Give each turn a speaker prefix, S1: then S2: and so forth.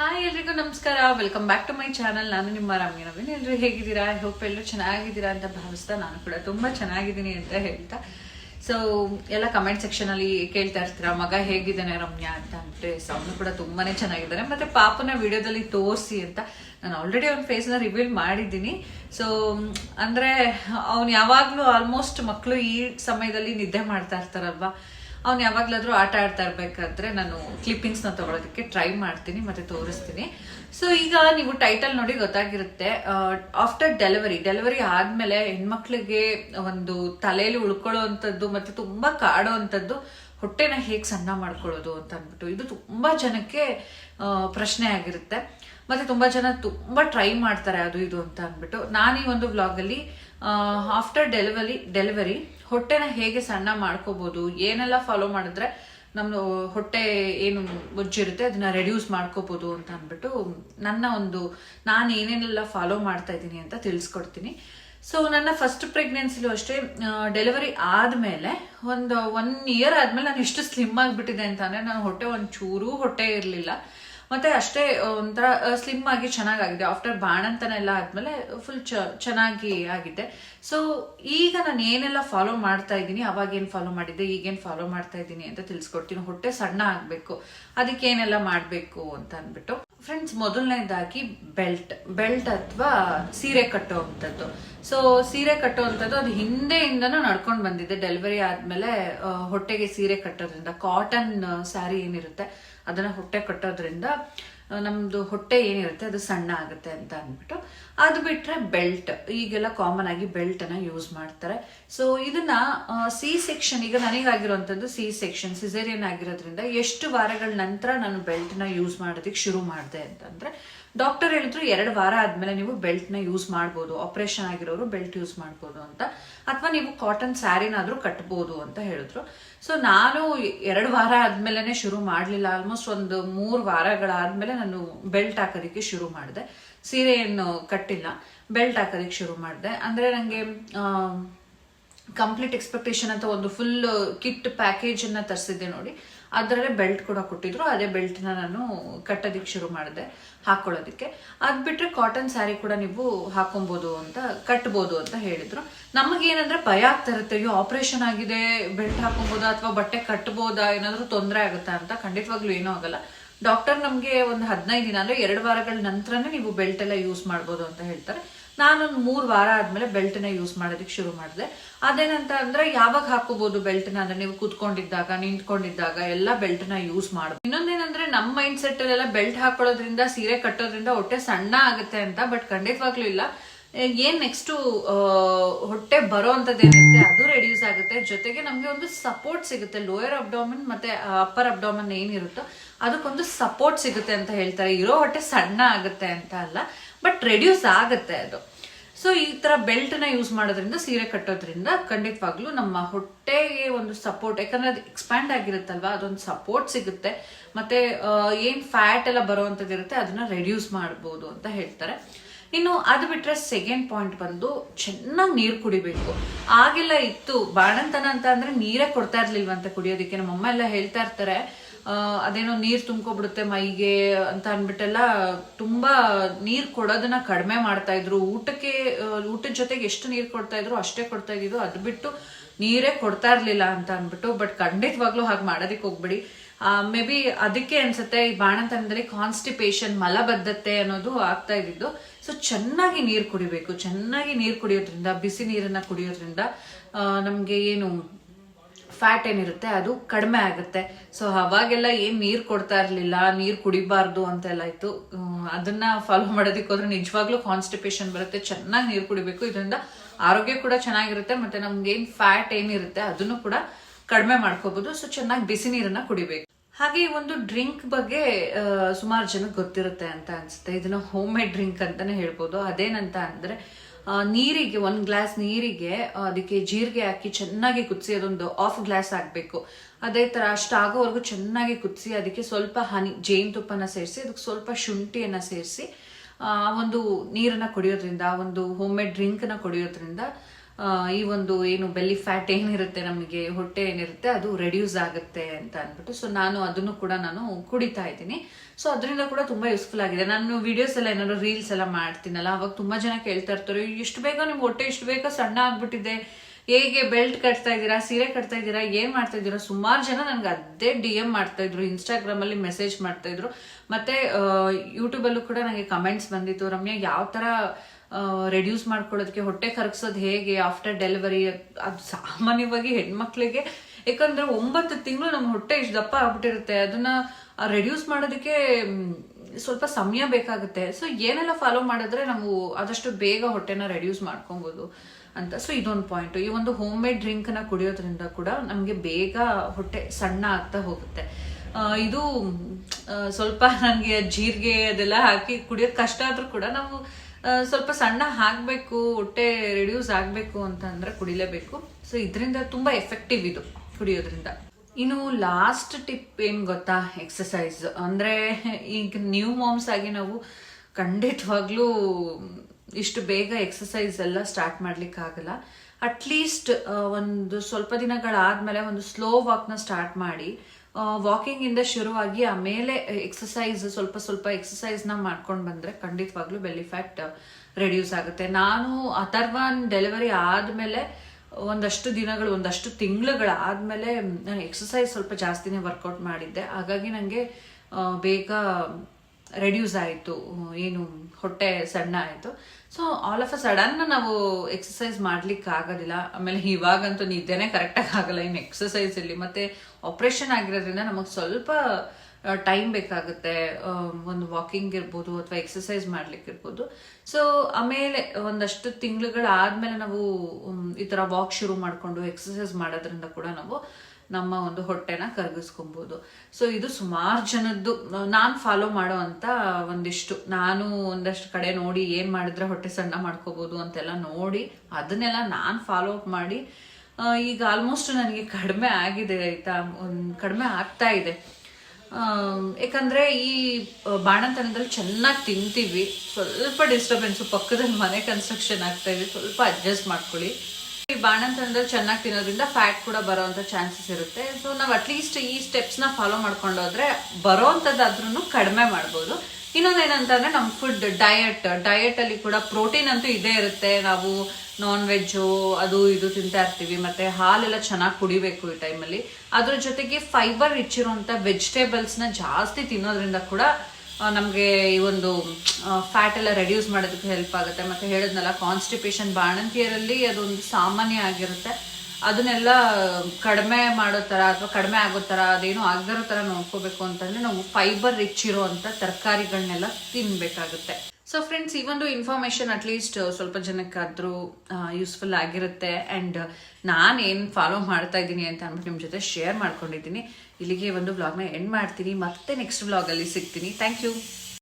S1: Hi ಎಲ್ರಿಗೂ ನಮಸ್ಕಾರ. Welcome back to my channel ನಾನು ನಿಮ್ಮ ರಾಮಿ ನವೀನ್. ಎಲ್ಲರೂ ಹೇಗಿದ್ದೀರಾ? ಐ ಹೋಪ್ ಎಲ್ಲರೂ ಚೆನ್ನಾಗಿದ್ದೀರಾ ಅಂತ ಭಾವಿಸ್ತಾ ನಾನು ಕೂಡ ತುಂಬಾ ಚೆನ್ನಾಗಿದ್ದೀನಿ ಅಂತ ಹೇಳ್ತಾ. ಸೊ ಎಲ್ಲ ಕಮೆಂಟ್ ಸೆಕ್ಷನ್ ಅಲ್ಲಿ ಕೇಳ್ತಾ ಇರ್ತೀರಾ? ಮಗ ಹೇಗಿದ್ದಾನೆ ರಮ್ಯಾ ಅಂತ ಅಂದ್ರೆ ಅವನು ಕೂಡ ತುಂಬಾನೇ ಚೆನ್ನಾಗಿದ್ದಾನೆ. ಮತ್ತೆ ಪಾಪನ ವಿಡಿಯೋದಲ್ಲಿ ತೋರಿಸಿ ಅಂತ ನಾನು ಆಲ್ರೆಡಿ ಅವ್ನ ನ ರಿವೀಲ್ ಮಾಡಿದ್ದೀನಿ. ಸೊ ಅಂದ್ರೆ ಅವ್ನು ಯಾವಾಗ್ಲೂ ಆಲ್ಮೋಸ್ಟ್ ಮಕ್ಕಳು ಈ ಸಮಯದಲ್ಲಿ ನಿದ್ದೆ ಮಾಡ್ತಾ ಇರ್ತಾರಲ್ವಾ? ಅವ್ನು ಯಾವಾಗ್ಲಾದ್ರೂ ಆಟ ಆಡ್ತಾ ಇರ್ಬೇಕಾದ್ರೆ ನಾನು ಕ್ಲಿಪ್ಪಿಂಗ್ಸ್ನ ತಗೊಳೋದಕ್ಕೆ ಟ್ರೈ ಮಾಡ್ತೀನಿ, ಮತ್ತೆ ತೋರಿಸ್ತೀನಿ. ಸೊ ಈಗ ನೀವು ಟೈಟಲ್ ನೋಡಿ ಗೊತ್ತಾಗಿರುತ್ತೆ. ಆಫ್ಟರ್ ಡೆಲಿವರಿ ಡೆಲಿವರಿ ಆದ್ಮೇಲೆ ಹೆಣ್ಮಕ್ಳಿಗೆ ಒಂದು ತಲೆಯಲ್ಲಿ ಉಳ್ಕೊಳ್ಳೋವಂಥದ್ದು ಮತ್ತೆ ತುಂಬಾ ಕಾಡುವಂಥದ್ದು ಹೊಟ್ಟೆನ ಹೇಗೆ ಸಣ್ಣ ಮಾಡ್ಕೊಳ್ಳೋದು ಅಂತ ಅಂದ್ಬಿಟ್ಟು ಇದು ತುಂಬಾ ಜನಕ್ಕೆ ಪ್ರಶ್ನೆ ಆಗಿರುತ್ತೆ. ಮತ್ತೆ ತುಂಬಾ ಜನ ತುಂಬಾ ಟ್ರೈ ಮಾಡ್ತಾರೆ ಅದು, ಇದು ಅಂತ ಅಂದ್ಬಿಟ್ಟು. ನಾನು ಈ ಒಂದು ಬ್ಲಾಗ್ ಅಲ್ಲಿ ಆಫ್ಟರ್ ಡೆಲಿವರಿ ಡೆಲಿವರಿ ಹೊಟ್ಟೆನ ಹೇಗೆ ಸಣ್ಣ ಮಾಡ್ಕೋಬಹುದು ಏನೆಲ್ಲ ಫಾಲೋ ಮಾಡಿದ್ರೆ ನಮ್ಮ ಹೊಟ್ಟೆ ಏನು ಮುಜ್ಜಿರುತ್ತೆ, ಅದನ್ನ ರೆಡ್ಯೂಸ್ ಮಾಡ್ಕೋಬಹುದು ಅಂತ ಅಂದ್ಬಿಟ್ಟು ನನ್ನ ಒಂದು, ನಾನು ಏನೇನೆಲ್ಲ ಫಾಲೋ ಮಾಡ್ತಾ ಇದ್ದೀನಿ ಅಂತ ತಿಳಿಸ್ಕೊಡ್ತೀನಿ. ಸೊ ನನ್ನ ಫಸ್ಟ್ ಪ್ರೆಗ್ನೆನ್ಸಿಲೂ ಅಷ್ಟೇ ಡೆಲಿವರಿ ಆದ್ಮೇಲೆ ಒಂದು ಒನ್ ಇಯರ್ ಆದ್ಮೇಲೆ ನಾನು ಎಷ್ಟು ಸ್ಲಿಮ್ ಆಗಿಬಿಟ್ಟಿದೆ ಅಂತ ಅಂದ್ರೆ ನನ್ನ ಹೊಟ್ಟೆ ಒಂದು ಚೂರು ಹೊಟ್ಟೆ ಇರಲಿಲ್ಲ. ಮತ್ತೆ ಅಷ್ಟೇ, ಒಂಥರ ಸ್ಲಿಮ್ ಆಗಿ ಚೆನ್ನಾಗಾಗಿದೆ. ಆಫ್ಟರ್ ಬಾಣಂತನ ಎಲ್ಲ ಆದ್ಮೇಲೆ ಫುಲ್ ಚೆನ್ನಾಗಿ ಆಗಿದೆ. ಸೊ ಈಗ ನಾನು ಏನೆಲ್ಲ ಫಾಲೋ ಮಾಡ್ತಾ ಇದ್ದೀನಿ, ಅವಾಗ ಏನ್ ಫಾಲೋ ಮಾಡಿದ್ದೆ ಈಗೇನು ಫಾಲೋ ಮಾಡ್ತಾ ಇದ್ದೀನಿ ಅಂತ ತಿಳಿಸ್ಕೊಡ್ತೀನಿ. ಹೊಟ್ಟೆ ಸಣ್ಣ ಆಗಬೇಕು. ಅದಕ್ಕೆ ಏನೆಲ್ಲ ಮಾಡ್ಬೇಕು ಅಂತ ಅಂದ್ಬಿಟ್ಟು. ಫ್ರೆಂಡ್ಸ್ ಮೊದಲನೇದಾಗಿ ಬೆಲ್ಟ್ ಬೆಲ್ಟ್ ಅಥವಾ ಸೀರೆ ಕಟ್ಟುವಂಥದ್ದು. ಸೊ ಸೀರೆ ಕಟ್ಟುವಂಥದ್ದು ಅದು ಹಿಂದೆಯಿಂದನೂ ನಡ್ಕೊಂಡು ಬಂದಿದೆ. ಡೆಲಿವರಿ ಆದಮೇಲೆ ಹೊಟ್ಟೆಗೆ ಸೀರೆ ಕಟ್ಟೋದ್ರಿಂದ ಕಾಟನ್ ಸ್ಯಾರಿ ಏನಿರುತ್ತೆ, ಅದನ್ನು ಹೊಟ್ಟೆ ಕಟ್ಟೋದ್ರಿಂದ ಆ, ನಮ್ದು ಹೊಟ್ಟೆ ಏನಿರುತ್ತೆ ಅದು ಸಣ್ಣ ಆಗುತ್ತೆ ಅಂತ ಅಂದ್ಬಿಟ್ಟು. ಅದು ಬಿಟ್ರೆ ಬೆಲ್ಟ್. ಈಗೆಲ್ಲ ಕಾಮನ್ ಆಗಿ ಬೆಲ್ಟನ್ನು ಯೂಸ್ ಮಾಡ್ತಾರೆ. ಸೊ ಇದನ್ನ ಸಿ ಸೆಕ್ಷನ್ ಈಗ ನನಗಾಗಿರುವಂತದ್ದು ಸಿ ಸೆಕ್ಷನ್ ಸಿಸೇರಿಯನ್ ಆಗಿರೋದ್ರಿಂದ ಎಷ್ಟು ವಾರಗಳ ನಂತರ ನಾನು ಬೆಲ್ಟ್ನ ಯೂಸ್ ಮಾಡೋದಕ್ಕೆ ಶುರು ಮಾಡಿದೆ ಅಂತಂದ್ರೆ ಡಾಕ್ಟರ್ ಹೇಳಿದ್ರು ಎರಡು ವಾರ ಆದ್ಮೇಲೆ ನೀವು ಬೆಲ್ಟ್ನ ಯೂಸ್ ಮಾಡ್ಬೋದು ಆಪರೇಷನ್ ಆಗಿರೋರು ಬೆಲ್ಟ್ ಯೂಸ್ ಮಾಡ್ಬೋದು ಅಂತ. ಅಥವಾ ನೀವು ಕಾಟನ್ ಸ್ಯಾರಿನಾದರೂ ಕಟ್ಬೋದು ಅಂತ ಹೇಳಿದ್ರು. ಸೊ ನಾನು ಎರಡು ವಾರ ಆದ್ಮೇಲೆ ಶುರು ಮಾಡಲಿಲ್ಲ. ಆಲ್ಮೋಸ್ಟ್ ಒಂದು ಮೂರು ವಾರಗಳಾದ್ಮೇಲೆ ನಾನು ಬೆಲ್ಟ್ ಹಾಕೋದಕ್ಕೆ ಶುರು ಮಾಡಿದೆ. ಸೀರೆ ಕಟ್ಟಿಲ್ಲ. ಬೆಲ್ಟ್ ಹಾಕೋದಕ್ಕೆ ಶುರು ಮಾಡಿದೆ. ಅಂದ್ರೆ ನನಗೆ ಕಂಪ್ಲೀಟ್ ಎಕ್ಸ್ಪೆಕ್ಟೇಷನ್ ಅಂತ ಒಂದು ಫುಲ್ ಕಿಟ್ ಪ್ಯಾಕೇಜ್ ಅನ್ನ ತರಿಸಿದ್ದೆ ನೋಡಿ. ಅದರಲ್ಲೇ ಬೆಲ್ಟ್ ಕೂಡ ಕೊಟ್ಟಿದ್ರು, ಅದೇ ಬೆಲ್ಟ್ನ ನಾನು ಕಟ್ಟೋದಿಕ್ಕೆ ಶುರು ಮಾಡಿದೆ, ಹಾಕೊಳ್ಳೋದಕ್ಕೆ. ಅದು ಬಿಟ್ಟರೆ ಕಾಟನ್ ಸ್ಯಾರಿ ಕೂಡ ನೀವು ಹಾಕೊಬಹುದು ಅಂತ, ಕಟ್ಬೋದು ಅಂತ ಹೇಳಿದ್ರು. ನಮಗೇನಂದ್ರೆ ಭಯ ಆಗ್ತಾ ಇರುತ್ತೆ ಅಯ್ಯೋ ಆಪರೇಷನ್ ಆಗಿದೆ, ಬೆಲ್ಟ್ ಹಾಕೊಬೋದಾ ಅಥವಾ ಬಟ್ಟೆ ಕಟ್ಬೋದಾ, ಏನಾದ್ರೂ ತೊಂದರೆ ಆಗುತ್ತಾ ಅಂತ? ಖಂಡಿತವಾಗ್ಲೂ ಏನೂ ಆಗಲ್ಲ. ಡಾಕ್ಟರ್ ನಮಗೆ ಒಂದು ಹದಿನೈದು ದಿನ, ಅಂದರೆ ಎರಡು ವಾರಗಳ ನಂತರನೇ ನೀವು ಬೆಲ್ಟ್ ಎಲ್ಲ ಯೂಸ್ ಮಾಡ್ಬೋದು ಅಂತ ಹೇಳ್ತಾರೆ. ನಾನೊಂದು ಮೂರ್ ವಾರ ಆದ್ಮೇಲೆ ಬೆಲ್ಟ್ನ ಯೂಸ್ ಮಾಡೋದಕ್ಕೆ ಶುರು ಮಾಡಿದೆ. ಅದೇನಂತ ಅಂದ್ರೆ ಯಾವಾಗ ಹಾಕೋಬಹುದು ಬೆಲ್ಟ್ನ ಅಂದ್ರೆ ನೀವು ಕೂತ್ಕೊಂಡಿದ್ದಾಗ, ನಿಂತ್ಕೊಂಡಿದ್ದಾಗ ಎಲ್ಲ ಬೆಲ್ಟ್ನ ಯೂಸ್ ಮಾಡಬಹುದು ಇನ್ನೊಂದೇನಂದ್ರೆ ನಮ್ಮ ಮೈಂಡ್ ಸೆಟ್ ಅಲ್ಲೆಲ್ಲ ಬೆಲ್ಟ್ ಹಾಕೊಳ್ಳೋದ್ರಿಂದ, ಸೀರೆ ಕಟ್ಟೋದ್ರಿಂದ ಹೊಟ್ಟೆ ಸಣ್ಣ ಆಗುತ್ತೆ ಅಂತ, ಬಟ್ ಖಂಡಿತವಾಗ್ಲೂ ಇಲ್ಲ. ಏನ್ ನೆಕ್ಸ್ಟ್ ಹೊಟ್ಟೆ ಬರೋ ಏನಿರುತ್ತೆ, ಅದು ರೆಡ್ಯೂಸ್ ಆಗುತ್ತೆ. ಜೊತೆಗೆ ನಮ್ಗೆ ಒಂದು ಸಪೋರ್ಟ್ ಸಿಗುತ್ತೆ. ಲೋಯರ್ ಅಬ್ಡಾಮನ್ ಮತ್ತೆ ಅಪ್ಪರ್ ಅಬ್ಡಾಮನ್ ಏನಿರುತ್ತೋ, ಅದಕ್ಕೊಂದು ಸಪೋರ್ಟ್ ಸಿಗುತ್ತೆ ಅಂತ ಹೇಳ್ತಾರೆ. ಇರೋ ಹೊಟ್ಟೆ ಸಣ್ಣ ಆಗುತ್ತೆ ಅಂತ ಅಲ್ಲ. ಬಟ್ ರೆಡ್ಯೂಸ್ ಆಗುತ್ತೆ ಅದು. ಸೊ ಈ ತರ ಬೆಲ್ಟ್ನ ಯೂಸ್ ಮಾಡೋದ್ರಿಂದ, ಸೀರೆ ಕಟ್ಟೋದ್ರಿಂದ ಖಂಡಿತವಾಗ್ಲೂ ನಮ್ಮ ಹೊಟ್ಟೆಗೆ ಒಂದು ಸಪೋರ್ಟ್ ಯಾಕಂದ್ರೆ ಅದು ಎಕ್ಸ್ಪ್ಯಾಂಡ್ ಆಗಿರುತ್ತಲ್ವಾ, ಅದೊಂದು ಸಪೋರ್ಟ್ ಸಿಗುತ್ತೆ. ಮತ್ತೆ ಏನು ಫ್ಯಾಟ್ ಎಲ್ಲ ಬರುವಂತದ್ದು ಇರುತ್ತೆ, ಅದನ್ನ ರೆಡ್ಯೂಸ್ ಮಾಡ್ಬೋದು ಅಂತ ಹೇಳ್ತಾರೆ. ಇನ್ನು ಅದು ಬಿಟ್ರೆ ಸೆಕೆಂಡ್ ಪಾಯಿಂಟ್ ಬಂದು ಚೆನ್ನಾಗಿ ನೀರು ಕುಡಿಬೇಕು. ಆಗೆಲ್ಲ ಇತ್ತು, ಬಾಣಂತನ ಅಂತ ಅಂದ್ರೆ ನೀರೇ ಕೊಡ್ತಾ ಇರ್ಲಿಲ್ವಂತೆ ಕುಡಿಯೋದಕ್ಕೆ. ನಮ್ಮಮ್ಮ ಎಲ್ಲ ಹೇಳ್ತಾ ಇರ್ತಾರೆ ಅದೇನೋ ನೀರ್ ತುಂಬ್ಕೊಬಿಡುತ್ತೆ ಮೈಗೆ ಅಂತ ಅನ್ಬಿಟ್ಟೆಲ್ಲ ತುಂಬಾ ನೀರ್ ಕೊಡೋದನ್ನ ಕಡಿಮೆ ಮಾಡ್ತಾ ಇದ್ರು. ಊಟಕ್ಕೆ ಊಟದ ಜೊತೆಗೆ ಎಷ್ಟು ನೀರ್ ಕೊಡ್ತಾ ಇದ್ರು ಅಷ್ಟೇ ಕೊಡ್ತಾ ಇದ್ದಿದ್ದು. ಅದು ಬಿಟ್ಟು ನೀರೇ ಕೊಡ್ತಾ ಇರ್ಲಿಲ್ಲ ಅಂತ ಅನ್ಬಿಟ್ಟು ಬಟ್ ಖಂಡಿತವಾಗ್ಲೂ ಹಾಗೆ ಮಾಡೋದಕ್ಕೆ ಹೋಗ್ಬಿಡಿ. ಮೇ ಬಿ ಅದಕ್ಕೆ ಅನ್ಸುತ್ತೆ ಈ ಬಾಣಂತನದಲ್ಲಿ ಕಾನ್ಸ್ಟಿಪೇಷನ್ ಮಲಬದ್ಧತೆ ಅನ್ನೋದು ಆಗ್ತಾ ಇದ್ದಿದ್ದು. ಸೊ ಚೆನ್ನಾಗಿ ನೀರು ಕುಡಿಬೇಕು. ಚೆನ್ನಾಗಿ ನೀರು ಕುಡಿಯೋದ್ರಿಂದ, ಬಿಸಿ ನೀರನ್ನ ಕುಡಿಯೋದ್ರಿಂದ ನಮ್ಗೆ ಏನು ಫ್ಯಾಟ್ ಏನಿರುತ್ತೆ ಅದು ಕಡಿಮೆ ಆಗುತ್ತೆ. ಸೊ ಅವಾಗೆಲ್ಲ ಏನ್ ನೀರ್ ಕೊಡ್ತಾ ಇರ್ಲಿಲ್ಲ, ನೀರ್ ಕುಡಿಬಾರ್ದು ಅಂತೆಲ್ಲ ಇತ್ತು. ಅದನ್ನ ಫಾಲೋ ಮಾಡೋದಕ್ಕೆ ಹೋದ್ರೆ ನಿಜವಾಗ್ಲೂ ಕಾನ್ಸ್ಟಿಪೇಷನ್ ಬರುತ್ತೆ, ಚೆನ್ನಾಗಿ ನೀರ್ ಕುಡಿಬೇಕು. ಇದರಿಂದ ಆರೋಗ್ಯ ಕೂಡ ಚೆನ್ನಾಗಿರುತ್ತೆ, ಮತ್ತೆ ನಮ್ಗೆ ಏನ್ ಫ್ಯಾಟ್ ಏನಿರುತ್ತೆ ಅದನ್ನು ಕೂಡ ಕಡಿಮೆ ಮಾಡ್ಕೋಬಹುದು ಸೊ ಚೆನ್ನಾಗಿ ಬಿಸಿ ನೀರನ್ನ ಕುಡಿಬೇಕು. ಹಾಗೆ ಈ ಒಂದು ಡ್ರಿಂಕ್ ಬಗ್ಗೆ ಸುಮಾರು ಜನಕ್ಕೆ ಗೊತ್ತಿರುತ್ತೆ ಅಂತ ಅನ್ಸುತ್ತೆ. ಇದನ್ನ ಹೋಮ್ ಮೇಡ್ ಡ್ರಿಂಕ್ ಅಂತಾನೆ ಹೇಳ್ಬೋದು. ಅದೇನಂತ ಅಂದ್ರೆ ನೀರಿಗೆ, ಒಂದು ಗ್ಲಾಸ್ ನೀರಿಗೆ ಅದಕ್ಕೆ ಜೀರಿಗೆ ಹಾಕಿ ಚೆನ್ನಾಗಿ ಕುದಿಸಿ, ಅದೊಂದು ಆಫ್ ಗ್ಲಾಸ್ ಹಾಕಬೇಕು. ಅದೇ ತರ ಅಷ್ಟಾಗೋವರೆಗೂ ಚೆನ್ನಾಗಿ ಕುದಿಸಿ, ಅದಕ್ಕೆ ಸ್ವಲ್ಪ ಹನಿ ಜೇನುತುಪ್ಪನ ಸೇರಿಸಿ, ಅದಕ್ಕೆ ಸ್ವಲ್ಪ ಶುಂಠಿಯನ್ನ ಸೇರಿಸಿ ಒಂದು ನೀರನ್ನ ಕುಡಿಯೋದ್ರಿಂದ, ಒಂದು ಹೋಮ್ ಮೇಡ್ ಡ್ರಿಂಕ್ನ ಕುಡಿಯೋದ್ರಿಂದ ಈ ಒಂದು ಏನು ಬೆಲ್ಲಿ ಫ್ಯಾಟ್ ಏನಿರುತ್ತೆ ನಮಗೆ, ಹೊಟ್ಟೆ ಏನಿರುತ್ತೆ, ಅದು ರೆಡ್ಯೂಸ್ ಆಗುತ್ತೆ ಅಂತ ಅಂದ್ಬಿಟ್ಟು. ಸೊ ನಾನು ಅದನ್ನು ಕೂಡ ನಾನು ಕುಡಿತಾ ಇದ್ದೀನಿ. ಸೊ ಅದರಿಂದ ಕೂಡ ತುಂಬಾ ಯೂಸ್ಫುಲ್ ಆಗಿದೆ. ನಾನು ವಿಡಿಯೋಸ್ ಎಲ್ಲ ಏನಾದ್ರು ರೀಲ್ಸ್ ಎಲ್ಲ ಮಾಡ್ತೀನಲ್ಲ, ಅವಾಗ ತುಂಬಾ ಜನ ಕೇಳ್ತಾ ಇರ್ತಾರೆ ಎಷ್ಟು ಬೇಗ ನಿಮ್ಮ ಹೊಟ್ಟೆ ಇಷ್ಟು ಬೇಗ ಸಣ್ಣ ಆಗ್ಬಿಟ್ಟಿದೆ. ಹೇಗೆ ಬೆಲ್ಟ್ ಕಟ್ತಾ ಇದ್ದೀರಾ, ಸೀರೆ ಕಟ್ತಾ ಇದ್ದೀರಾ, ಏನ್ ಮಾಡ್ತಾ ಇದ್ದೀರಾ? ಸುಮಾರು ಜನ ನನ್ಗೆ ಅದೇ ಡಿ ಎಂ ಮಾಡ್ತಾ ಇದ್ರು ಇನ್ಸ್ಟಾಗ್ರಾಮ್ ಅಲ್ಲಿ ಮೆಸೇಜ್ ಮಾಡ್ತಾ ಇದ್ರು. ಮತ್ತೆ ಯೂಟ್ಯೂಬ್ ಅಲ್ಲೂ ಕೂಡ ನನಗೆ ಕಮೆಂಟ್ಸ್ ಬಂದಿತ್ತು, ರಮ್ಯಾ, ಯಾವ ತರ ರೆಡ್ಯೂಸ್ ಮಾಡ್ಕೊಳ್ಳೋದಕ್ಕೆ, ಹೊಟ್ಟೆ ಕರಗಿಸೋದು ಹೇಗೆ ಆಫ್ಟರ್ ಡೆಲಿವರಿ ಅದು ಸಾಮಾನ್ಯವಾಗಿ ಹೆಣ್ಮಕ್ಳಿಗೆ ಯಾಕಂದ್ರೆ ಒಂಬತ್ತು ತಿಂಗಳು ನಮ್ಮ ಹೊಟ್ಟೆ ಇಷ್ಟು ದಪ್ಪ ಆಗ್ಬಿಟ್ಟಿರುತ್ತೆ. ಅದನ್ನ ರೆಡ್ಯೂಸ್ ಮಾಡೋದಕ್ಕೆ ಸ್ವಲ್ಪ ಸಮಯ ಬೇಕಾಗುತ್ತೆ. ಸೊ ಏನೆಲ್ಲ ಫಾಲೋ ಮಾಡಿದ್ರೆ ನಾವು ಆದಷ್ಟು ಬೇಗ ಹೊಟ್ಟೆನ ರೆಡ್ಯೂಸ್ ಮಾಡ್ಕೊಬೋದು ಅಂತ. ಸೊ ಇದೊಂದು ಪಾಯಿಂಟ್ ಈ ಒಂದು ಹೋಮ್ ಮೇಡ್ ಡ್ರಿಂಕ್ನ ಕುಡಿಯೋದ್ರಿಂದ ಕೂಡ ನಮಗೆ ಬೇಗ ಹೊಟ್ಟೆ ಸಣ್ಣ ಆಗ್ತಾ ಹೋಗುತ್ತೆ. ಇದು ಸ್ವಲ್ಪ ನನಗೆ ಜೀರಿಗೆ ಅದೆಲ್ಲ ಹಾಕಿ ಕುಡಿಯೋದು ಕಷ್ಟ ಆದ್ರೂ ಕೂಡ ನಾವು ಸ್ವಲ್ಪ ಸಣ್ಣ ಹಾಕ್ಬೇಕು ಹೊಟ್ಟೆ ರಿಡ್ಯೂಸ್ ಆಗಬೇಕು ಅಂತ ಅಂದ್ರೆ ಕುಡಿಲೇಬೇಕು. ಸೊ ಇದರಿಂದ ತುಂಬಾ ಎಫೆಕ್ಟಿವ್ ಇದು ಕುಡಿಯೋದ್ರಿಂದ. ಇನ್ನು ಲಾಸ್ಟ್ ಟಿಪ್ ಏನು ಗೊತ್ತಾ? ಎಕ್ಸಸೈಸ್ ಅಂದ್ರೆ ಈಗ ನ್ಯೂ ಮಾಮ್ಸ್ ಆಗಿ ನಾವು ಖಂಡಿತವಾಗ್ಲೂ ಇಷ್ಟು ಬೇಗ ಎಕ್ಸಸೈಸ್ ಎಲ್ಲ ಸ್ಟಾರ್ಟ್ ಮಾಡ್ಲಿಕ್ಕೆ ಆಗಲ್ಲ. ಅಟ್ಲೀಸ್ಟ್ ಒಂದು ಸ್ವಲ್ಪ ದಿನಗಳಾದ್ಮೇಲೆ ಒಂದು ಸ್ಲೋ ವಾಕ್ನ ಸ್ಟಾರ್ಟ್ ಮಾಡಿ. ವಾಕಿಂಗ್ ಇಂದ ಶುರುವಾಗಿ ಆಮೇಲೆ ಎಕ್ಸಸೈಸ್ ಸ್ವಲ್ಪ ಸ್ವಲ್ಪ ಎಕ್ಸಸೈಸ್ನ ಮಾಡ್ಕೊಂಡು ಬಂದ್ರೆ ಖಂಡಿತವಾಗ್ಲೂ ಬೆಲ್ಲಿ ಫ್ಯಾಟ್ ರೆಡ್ಯೂಸ್ ಆಗುತ್ತೆ. ನಾನು ಅಥರ್ವಾನ್ ಡೆಲಿವರಿ ಆದ್ಮೇಲೆ ಒಂದಷ್ಟು ದಿನಗಳು, ಒಂದಷ್ಟು ತಿಂಗಳುಗಳಾದಮೇಲೆ ನಾನು ಎಕ್ಸಸೈಸ್ ಸ್ವಲ್ಪ ಜಾಸ್ತಿನೇ ವರ್ಕೌಟ್ ಮಾಡಿದ್ದೆ. ಹಾಗಾಗಿ ನನಗೆ ಬೇಗ ರೆಡ್ಯೂಸ್ ಆಯಿತು, ಏನು ಹೊಟ್ಟೆ ಸಣ್ಣ ಆಯಿತು. So all of a sudden ನಾವು ಎಕ್ಸಸೈಸ್ ಮಾಡ್ಲಿಕ್ಕೆ ಆಗೋದಿಲ್ಲ ಆಮೇಲೆ ಇವಾಗಂತೂ ನಿದ್ದೆನೆ ಕರೆಕ್ಟಾಗಿ ಆಗಲ್ಲ, ಇನ್ನು ಎಕ್ಸಸೈಸ್ ಇಲ್ಲಿ ಮತ್ತೆ ಆಪ್ರೇಷನ್ ಆಗಿರೋದ್ರಿಂದ ನಮಗೆ ಸ್ವಲ್ಪ ಟೈಮ್ ಬೇಕಾಗುತ್ತೆ. ಒಂದು ವಾಕಿಂಗ್ ಇರ್ಬೋದು ಅಥವಾ ಎಕ್ಸಸೈಸ್ ಮಾಡ್ಲಿಕ್ಕೆ ಇರ್ಬೋದು. ಸೊ ಆಮೇಲೆ ಒಂದಷ್ಟು ತಿಂಗಳುಗಳಾದ್ಮೇಲೆ ನಾವು, ಈ ತರ ವಾಕ್ ಶುರು ಮಾಡಿಕೊಂಡು ಎಕ್ಸಸೈಸ್ ಮಾಡೋದ್ರಿಂದ ಕೂಡ ನಾವು ನಮ್ಮ ಒಂದು ಹೊಟ್ಟೆನ ಕರಗಿಸ್ಕೊಬೋದು. ಸೊ ಇದು ಸುಮಾರು ಜನದ್ದು, ನಾನು ಫಾಲೋ ಮಾಡೋ ಅಂತ ಒಂದಿಷ್ಟು. ನಾನು ಒಂದಷ್ಟು ಕಡೆ ನೋಡಿ ಏನು ಮಾಡಿದ್ರೆ ಹೊಟ್ಟೆ ಸಣ್ಣ ಮಾಡ್ಕೋಬೋದು ಅಂತೆಲ್ಲ ನೋಡಿ, ಅದನ್ನೆಲ್ಲ ನಾನು ಫಾಲೋ ಅಪ್ ಮಾಡಿ ಈಗ ಆಲ್ಮೋಸ್ಟ್ ನನಗೆ ಕಡಿಮೆ ಆಗಿದೆ, ಆಯಿತಾ? ಒಂದು ಕಡಿಮೆ ಆಗ್ತಾ ಇದೆ. ಯಾಕಂದರೆ ಈ ಬಾಣಂತನದಲ್ಲಿ ಚೆನ್ನಾಗಿ ತಿಂತೀವಿ. ಸ್ವಲ್ಪ ಡಿಸ್ಟರ್ಬೆನ್ಸು ಪಕ್ಕದಲ್ಲಿ ಮನೆ ಕನ್ಸ್ಟ್ರಕ್ಷನ್ ಆಗ್ತಾ ಇದೆ. ಸ್ವಲ್ಪ ಅಡ್ಜಸ್ಟ್ ಮಾಡ್ಕೊಳ್ಳಿ. ಈ ಬಾಣಂತನದಲ್ಲಿ ಚೆನ್ನಾಗಿ ತಿನ್ನೋದ್ರಿಂದ ಫ್ಯಾಟ್ ಕೂಡ ಬರೋವಂಥ ಚಾನ್ಸಸ್ ಇರುತ್ತೆ. ಸೊ ನಾವು ಅಟ್ಲೀಸ್ಟ್ ಈ ಸ್ಟೆಪ್ಸ್ನ ಫಾಲೋ ಮಾಡ್ಕೊಂಡೋದ್ರೆ ಬರೋವಂಥದ್ದಾದ್ರೂ ಕಡಿಮೆ ಮಾಡ್ಬೋದು. ಇನ್ನೊಂದೇನಂತಂದ್ರೆ ನಮ್ಮ ಫುಡ್ ಡಯಟ್ ಡಯಟ್ ಅಲ್ಲಿ ಕೂಡ ಪ್ರೋಟೀನ್ ಅಂತೂ ಇದೇ ಇರುತ್ತೆ. ನಾವು ನಾನ್ ವೆಜ್ಜು ಅದು ಇದು ತಿಂತಾ ಇರ್ತೀವಿ. ಮತ್ತೆ ಹಾಲೆಲ್ಲ ಚೆನ್ನಾಗಿ ಕುಡಿಬೇಕು ಈ ಟೈಮಲ್ಲಿ ಅದ್ರ ಜೊತೆಗೆ ಫೈಬರ್ ರಿಚ್ ಇರುವಂತ ವೆಜಿಟೇಬಲ್ಸ್ನ ಜಾಸ್ತಿ ತಿನ್ನೋದ್ರಿಂದ ಕೂಡ ನಮಗೆ ಈ ಒಂದು ಫ್ಯಾಟ್ ಎಲ್ಲ ರೆಡ್ಯೂಸ್ ಮಾಡೋದಕ್ಕೆ ಹೆಲ್ಪ್ ಆಗುತ್ತೆ. ಮತ್ತು ಹೇಳಿದ್ನಲ್ಲ ಕಾನ್ಸ್ಟಿಪೇಷನ್ ಬಾಣಂತಿಯರಲ್ಲಿ ಅದೊಂದು ಸಾಮಾನ್ಯ ಆಗಿರುತ್ತೆ. ಅದನ್ನೆಲ್ಲ ಕಡಿಮೆ ಮಾಡೋ ಥರ ಅಥವಾ ಕಡಿಮೆ ಆಗೋ ಥರ ಅದೇನು ಆಗದಿರೋ ಥರ ನೋಡ್ಕೋಬೇಕು ಅಂತಂದರೆ ನಾವು ಫೈಬರ್ ರಿಚ್ ಇರೋವಂಥ ತರಕಾರಿಗಳನ್ನೆಲ್ಲ ತಿನ್ಬೇಕಾಗುತ್ತೆ. ಸೊ ಫ್ರೆಂಡ್ಸ್ ಈ ಒಂದು ಇನ್ಫಾರ್ಮೇಷನ್ ಅಟ್ಲೀಸ್ಟ್ ಸ್ವಲ್ಪ ಜನಕ್ಕಾದರೂ ಯೂಸ್ಫುಲ್ ಆಗಿರುತ್ತೆ ಆ್ಯಂಡ್ ನಾನು ಏನು ಫಾಲೋ ಮಾಡ್ತಾ ಇದ್ದೀನಿ ಅಂತ ಅಂದ್ಬಿಟ್ಟು ನಿಮ್ಮ ಜೊತೆ ಶೇರ್ ಮಾಡ್ಕೊಂಡಿದ್ದೀನಿ. ಇಲ್ಲಿಗೆ ಒಂದು ವ್ಲಾಗ್ನ ಎಂಡ್ ಮಾಡ್ತೀನಿ. ಮತ್ತೆ ನೆಕ್ಸ್ಟ್ ವ್ಲಾಗಲ್ಲಿ ಸಿಗ್ತೀನಿ. Thank you